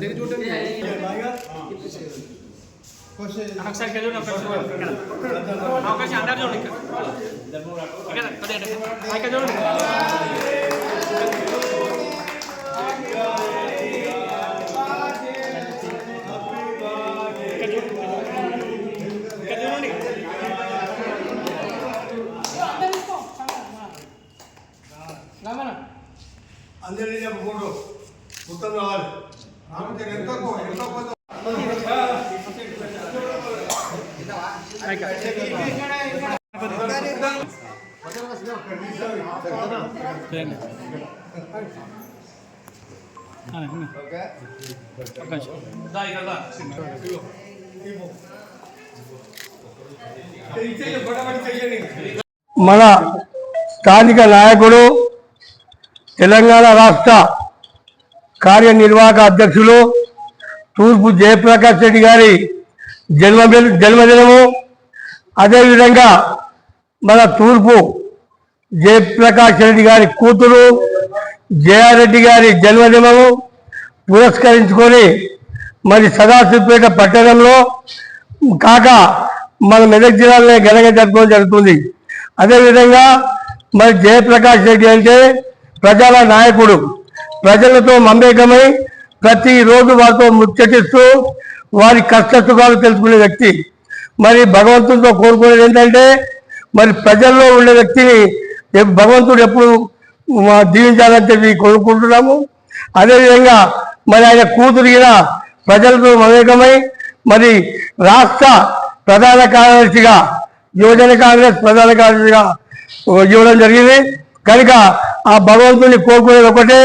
Daily చూడండి ఒకసారి కలిగి అవకాశం అందరు చూడండి ఇక్కడ చూడండి అందరినీ చెప్పకూడదు మొత్తం రావాలి మన స్థానిక నాయకుడు తెలంగాణ రాష్ట్ర కార్యనిర్వాహక అధ్యక్షులు తూర్పు జయప్రకాష్ రెడ్డి గారి జన్మ జన్మదినము. అదేవిధంగా మన తూర్పు జయప్రకాష్ రెడ్డి గారి కూతురు జయారెడ్డి గారి జన్మదినము పురస్కరించుకొని మరి సదాశివపేట పట్టణంలో కాక మన మెదక్ జిల్లాలో ఘనంగా జరుపుకోవడం జరుగుతుంది. అదేవిధంగా మరి జయప్రకాష్ రెడ్డి అంటే ప్రజల నాయకుడు ప్రజలతో మమేకమై ప్రతిరోజు వారితో ముచ్చటిస్తూ వారి కష్ట సుఖాలు తెలుసుకునే వ్యక్తి. మరి భగవంతుడితో కోరుకునేది ఏంటంటే మరి ప్రజల్లో ఉండే వ్యక్తిని భగవంతుడు ఎప్పుడు దీవించాలని చెప్పి కోరుకుంటున్నాము. అదేవిధంగా మరి ఆయన కూతురిగిన ప్రజలతో మమేకమై మరి రాష్ట్ర ప్రధాన కార్యదర్శిగా యువజన కాంగ్రెస్ ప్రధాన కార్యదర్శిగా ఇవ్వడం జరిగింది. కనుక ఆ భగవంతుని కోరుకునేది ఒకటే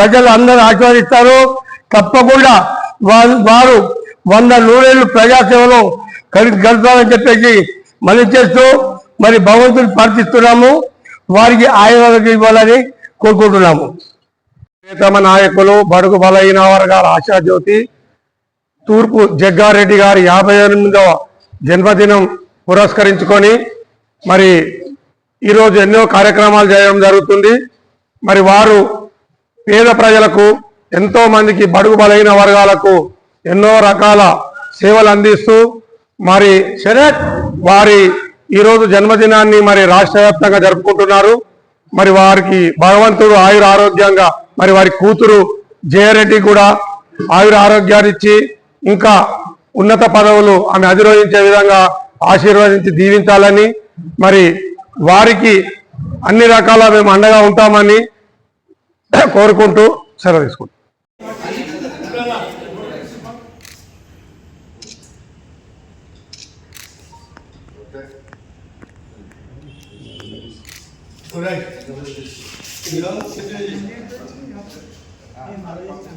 ప్రజలు అందరూ ఆశీర్వదిస్తారు. తప్పకుండా వారు వారు వంద నూరేళ్ళు ప్రజాసేవలో కలిసి చెప్పేసి మనం చేస్తూ మరి భగవంతుని ప్రార్థిస్తున్నాము. వారికి ఆయుర్వేదం ఇవ్వాలని కోరుకుంటున్నాము. ప్రియతమ నాయకులు బడుగు బలహీన వర్గాల ఆశాజ్యోతి తూర్పు జగ్గారెడ్డి గారి యాభై ఎనిమిదవ జన్మదినం పురస్కరించుకొని మరి ఈరోజు ఎన్నో కార్యక్రమాలు చేయడం జరుగుతుంది. మరి వారు పేద ప్రజలకు ఎంతో మందికి బడుగు బలైన వర్గాలకు ఎన్నో రకాల సేవలు అందిస్తూ మరి శరత్ వారి ఈరోజు జన్మదినాన్ని మరి రాష్ట్ర వ్యాప్తంగా జరుపుకుంటున్నారు. మరి వారికి భగవంతుడు ఆయుర ఆరోగ్యంగా మరి వారి కూతురు జయరెడ్డి కూడా ఆయుర ఆరోగ్యాన్ని ఇచ్చి ఇంకా ఉన్నత పదవులు ఆమె అధిరోహించే విధంగా ఆశీర్వదించి దీవించాలని మరి వారికి అన్ని రకాల మేము అండగా ఉంటామని కోరుకుంటూ సెలవు తీసుకుంటాం.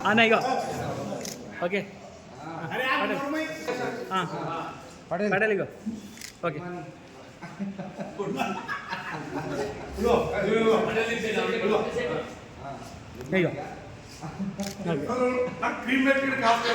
అన్న ఇగో. ఓకే. పడేలు ఇగో ఓకే ఇగో క్రీమ్ పెట్టి కాదు